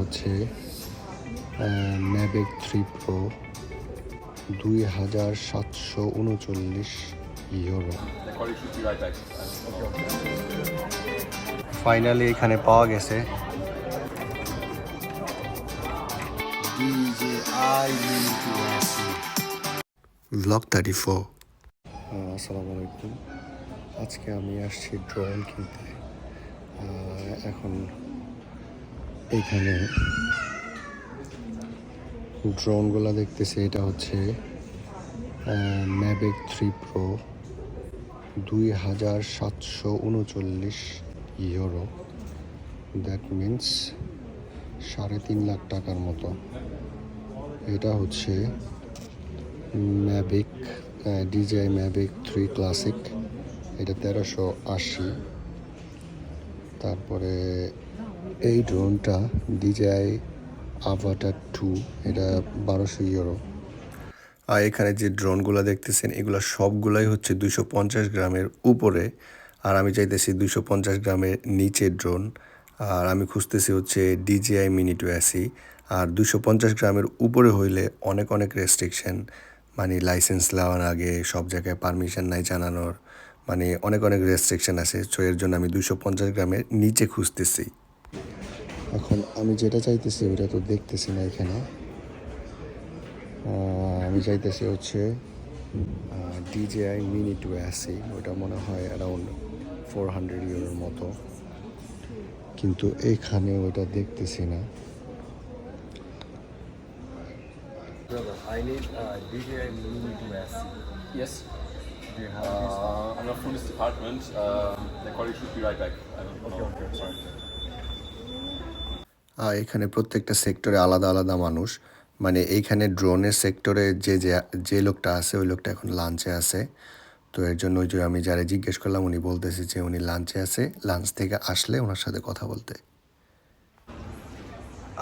হচ্ছে ম্যাবেক three pro দুই হাজার সাতশো উনচল্লিশ ইউরো. ফাইনালি এখানে পাওয়া গেছে। ব্লগ থার্টি ফোর আসসালামু আলাইকুম। আজকে আমি আসছি ড্রোন কিনতে। আহ, এখন ড্রোনগুলো দেখতেছি, এটা হচ্ছে ম্যাবেক থ্রি প্রো দুই হাজার সাতশো উনচল্লিশ ইউরো দ্যাট মিন্স সাড়ে তিন লাখ টাকার মতো। এটা হচ্ছে Mavic DJI Mavic three classic এটা তেরোশো আশি। তারপরে এই ড্রোনটা ডিজিআই আভাটার টু এটা বারোশো ইউরো। আর এখানে যে ড্রোনগুলো দেখতেছেন, এগুলো সবগুলাই হচ্ছে দুশো পঞ্চাশ গ্রামের উপরে। আর আমি চাইতেছি দুশো পঞ্চাশ গ্রামের নিচে ড্রোন। আর আমি খুঁজতেছি হচ্ছে ডিজিআই মিনি টু অ্যাসি আর দুশো পঞ্চাশ গ্রামের উপরে হইলে অনেক অনেক রেস্ট্রিকশন মানে লাইসেন্স নেওয়ার আগে, সব জায়গায় পারমিশন নাই জানানোর মানে অনেক অনেক রেস্ট্রিকশন আছে। সো এর জন্য আমি দুশো পঞ্চাশ গ্রামের নিচে খুঁজতেছি। এখন আমি যেটা চাইতেছি ওইটা তো দেখতেছি না এখানে। আমি চাইতেছি হচ্ছে ডিজেআই মিনি টু অ্যাসি ওইটা মনে হয় অ্যারাউন্ড ফোর হান্ড্রেড ইউরোর মতো। কিন্তু এখানে ওইটা দেখতেছি না। Uh, I'm gonna finish um, the apartment. Uh, the quality should আর এখানে প্রত্যেকটা সেক্টরে আলাদা আলাদা মানুষ। মানে এইখানে ড্রোনের সেক্টরে যে যে লোকটা আছে ওই লোকটা এখন লাঞ্চে আছে। তো এর জন্য ওই যে আমি যারা জিজ্ঞেস করলাম উনি বলতেছে যে উনি লাঞ্চে আছে লাঞ্চ থেকে আসলে ওনার সাথে কথা বলতে।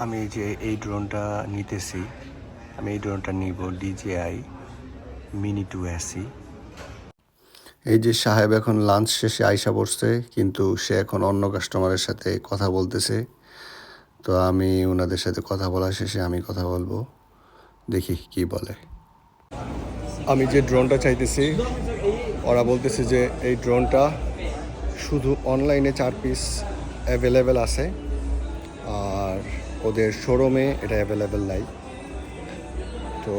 আমি যে এই ড্রোনটা নিতেছি আমি এই ড্রোনটা নিব ডিজিআই মিনি টু এসি এই যে সাহেব এখন লাঞ্চ শেষে আইসা পড়ছে কিন্তু সে এখন অন্য কাস্টমারের সাথে কথা বলতেছে। তো আমি ওনাদের সাথে কথা বলা শেষে আমি কথা বলব। দেখি কি বলে। আমি যে ড্রোনটা চাইতেছি, ওরা বলতেছে যে এই ড্রোনটা শুধু অনলাইনে চার পিস অ্যাভেলেবেল আছে, আর ওদের শোরুমে এটা অ্যাভেলেবেল নাই। তো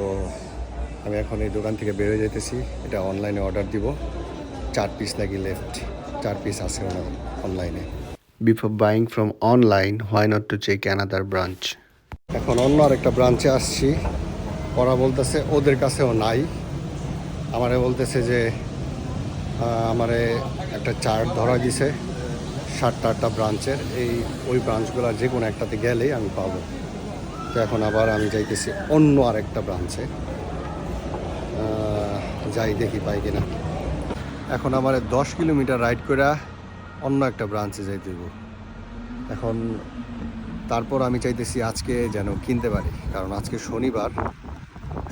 আমি এখন এই দোকান থেকে বেরোয় যেতেছি এটা অনলাইনে অর্ডার দিব। চার পিস নাকি লেফট চার পিস আছে ওনার অনলাইনে before buying from online why not to check another branch এখন অন্য আরেকটা ব্রাঞ্চে আসছি। ওরা বলতেছে, ওদের কাছেও নাই। আমারে বলতেছে যে আমারে একটা চার্ট ধরা দিছে, সাতটা আটটা ব্রাঞ্চের এই, ওই ব্রাঞ্চগুলো যে কোনো একটাতে গেলেই আমি পাবো। তো এখন আবার আমি যাইতেছি অন্য আরেকটা ব্রাঞ্চে যাই দেখি পাই কিনা। এখন আমার দশ কিলোমিটার রাইড করে অন্য একটা ব্রাঞ্চে যাইতে হইব এখন তারপর আমি চাইতেছি আজকে যেন কিনতে পারি। কারণ আজকে শনিবার।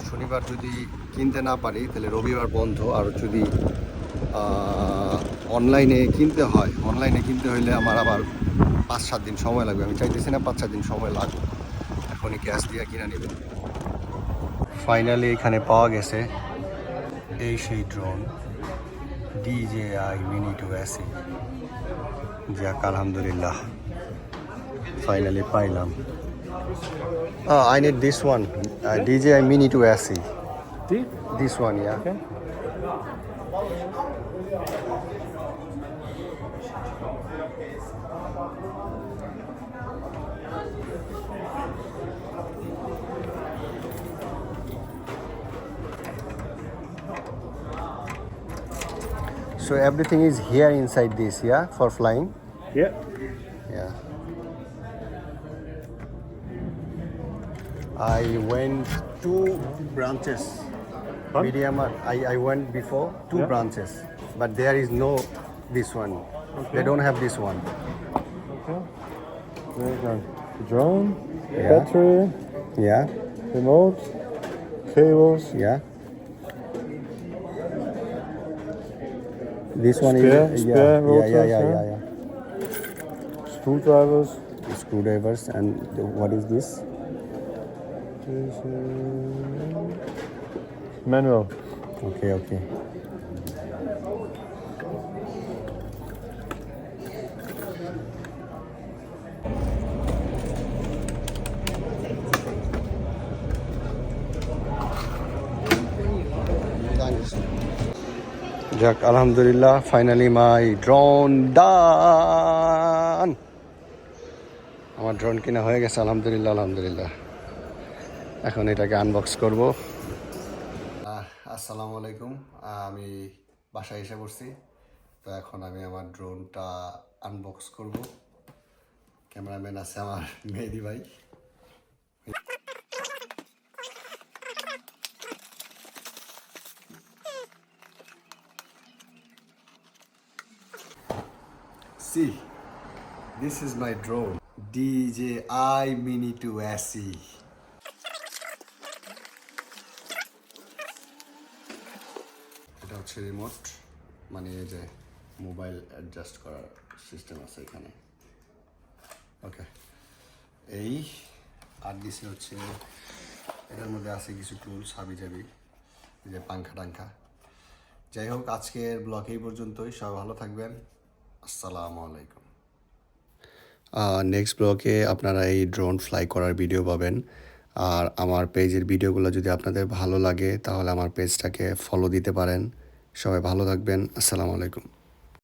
শনিবার যদি কিনতে না পারি, তাহলে রবিবার বন্ধ। আর যদি অনলাইনে কিনতে হয় অনলাইনে কিনতে হইলে আমার আবার পাঁচ সাত দিন সময় লাগবে। আমি চাইতেছি না পাঁচ সাত দিন সময় লাগবে এখনই ক্যাশ দিয়ে কিনে নেবেন ফাইনালি এখানে পাওয়া গেছে এই সেই drone DJI mini two SE যাক আলহামদুলিল্লাহ। ফাইনালি পাইলাম। I need this one DJI mini two SE? This one yeah So everything is here inside this, yeah, for flying. Yeah. Yeah. I went two branches. Huh? Medium. I, I went before two Yeah. branches, but there is no this one. Okay. They don't have this one. Okay. There you go. The drone, Yeah. battery, Yeah. remote, cables, Yeah. This one Spare- is spare yeah, yeah, yeah, yeah, yeah? yeah, yeah. screwdrivers. screwdrivers and the, what is this Manual. okay okay যাক, আলহামদুলিল্লাহ finally মাই drone ডান আমার drone কিনা হয়ে গেছে, আলহামদুলিল্লাহ আলহামদুলিল্লাহ। এখন এটাকে আনবক্স করব। আসসালামু আলাইকুম, আমি বাসায় এসে পড়ছি। তো এখন আমি আমার ড্রোনটা আনবক্স করব। ক্যামেরাম্যান আছে আমার মেহেদি ভাই। See, this is my drone. DJI Mini 2 SE. এটা হচ্ছে রিমোট মানে এই যে মোবাইল অ্যাডজাস্ট করার সিস্টেম আছে এখানে। ওকে এই আর দিছে হচ্ছে এটার মধ্যে আছে কিছু টুলস হাবি জাবি যে পাংখা টাংখা যাই হোক আজকের ব্লগ এই পর্যন্তই। সবাই ভালো থাকবেন। আসসালামু আলাইকুম। নেক্সট ব্লগে আপনারা এই ড্রোন ফ্লাই করার ভিডিও পাবেন। আর আমার পেজের ভিডিওগুলো যদি আপনাদের ভালো লাগে, তাহলে আমার পেজটাকে ফলো দিতে পারেন। সবাই ভালো থাকবেন। আসসালামু আলাইকুম।